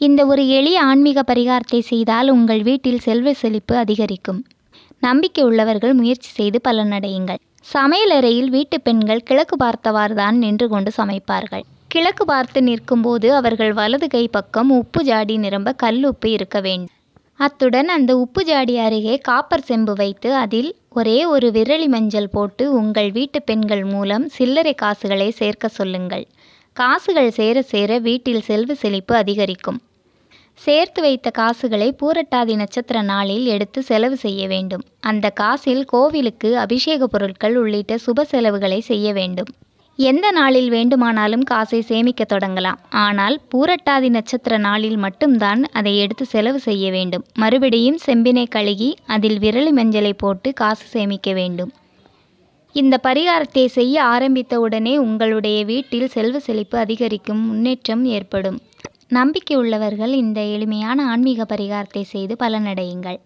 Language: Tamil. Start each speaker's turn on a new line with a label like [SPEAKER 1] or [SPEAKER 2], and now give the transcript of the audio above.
[SPEAKER 1] இந்த ஒரு எளிய ஆன்மீக பரிகாரத்தை செய்தால் உங்கள் வீட்டில் செல்வ செழிப்பு அதிகரிக்கும். நம்பிக்கை உள்ளவர்கள் முயற்சி செய்து பலனடையுங்கள். சமையலறையில் வீட்டு பெண்கள் கிழக்கு பார்த்தவாறு தான் நின்று கொண்டு சமைப்பார்கள். கிழக்கு பார்த்து நிற்கும்போது அவர்கள் வலது கை பக்கம் உப்பு ஜாடி நிரம்ப கல் உப்பு இருக்க வேண்டும். அத்துடன் அந்த உப்பு ஜாடி அருகே காப்பர் செம்பு வைத்து அதில் ஒரே ஒரு விரலி மஞ்சள் போட்டு உங்கள் வீட்டு பெண்கள் மூலம் சில்லறை காசுகளை சேர்க்க சொல்லுங்கள். காசுகள் சேர சேர வீட்டில் செல்வ செழிப்பு அதிகரிக்கும். சேர்த்து வைத்த காசுகளை பூரட்டாதி நட்சத்திர நாளில் எடுத்து செலவு செய்ய வேண்டும். அந்த காசில் கோவிலுக்கு அபிஷேக பொருட்கள் உள்ளிட்ட சுப செலவுகளை செய்ய வேண்டும். எந்த நாளில் வேண்டுமானாலும் காசை சேமிக்க தொடங்கலாம். ஆனால் பூரட்டாதி நட்சத்திர நாளில் மட்டும்தான் அதை எடுத்து செலவு செய்ய வேண்டும். மறுபடியும் செம்பினை கழுகி அதில் விரலி மஞ்சளை போட்டு காசு சேமிக்க வேண்டும். இந்த பரிகாரத்தை செய்ய ஆரம்பித்த உடனே உங்களுடைய வீட்டில் செல்வ செழிப்பு அதிகரிக்கும் முன்னேற்றம் ஏற்படும். நம்பிக்கை உள்ளவர்கள் இந்த எளிமையான ஆன்மீக பரிகாரத்தை செய்து பலனடையுங்கள்.